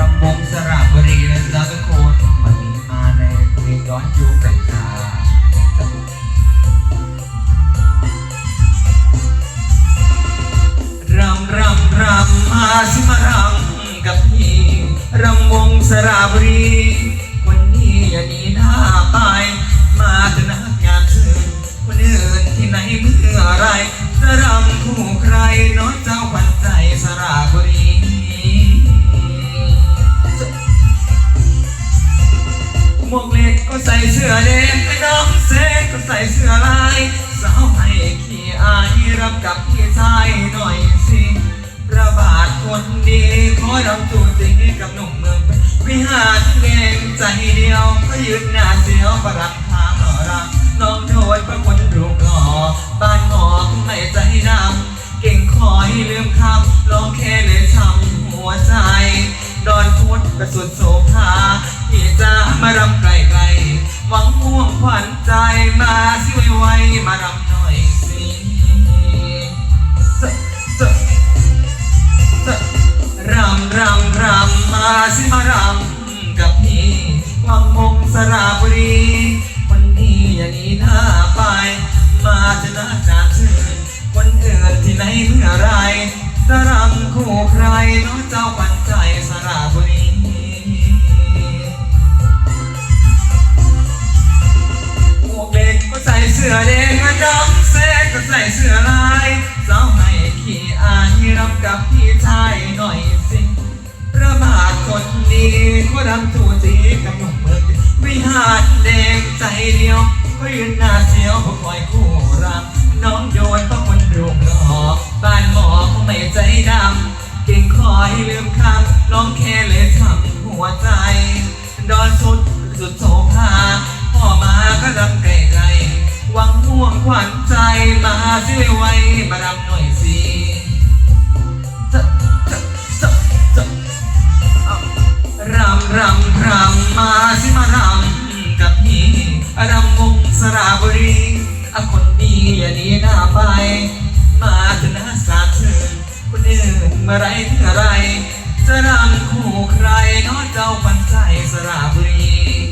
รำวงสระบุรีนะจ๊ะทุกคนวันนี้มาในเพลงย้อนยุคกันจ้ารำรำรำมาสิมารำกับพี่รำวงสระบุรีวันนี้อย่าหนีหน้าไป มาจะนักงานเชิญคนอื่นที่ไหนเมื่อไรจะรำคู่ใครน้องเจ้าขวัญใจสระบุรี ใส่เสื้อลายสาวให้ขี้อายรับกับพี่ชายหน่อยสิระบาทคนดีขอรับจูจีกับหนุ่มเมืองวิหารแดงใจเดียวก็ยืนหน้าเสียวประรับทางหล่อรักน้องโดนประคนรูปหล่อบ้านหมอไม่ใจดำเก่งคอยลืมคำลองแค่เลยทำ วงขวัญใจมาสิไวไวๆมารำหน่อยสิจะจะจะรำรำรำมาสิมารำกับพี่วังมงสระบุรีวันนี้อย่านีหน้าไป มาจะน่าจานชื่นคนอื่นที่ไหนเมื่อไรสรำคู่ใครน้องเจ้า ส่เสื้อแดงดำเซ็กก็ใส่เสื้อลายสาวให้ขี้อายรับกับพี่ชายหน่อยสิระมาทคนดีก็ดำถูจีกับหนุ่มเมืองวิหารแดงใจเดียว ก็ยืนหน้าเสียวเพราคอยคู่รักน้องโยนเพราะคนรูปหล่อบ้านหมอคงไม่ใจดำเก่งคอยลืม วงขวัญใจมาสิไวๆมารำหน่อยสิจะจะจะจะรำรำรำมาสิมารำกับพี่รำวงสระบุรีอะคนดีอย่านีหน้าไป มาจะน่าสาบเชิญคนอื่นมื่อไรเมื่อไร จะรำคู่ใครน้อเจ้าปันใจสระบุรี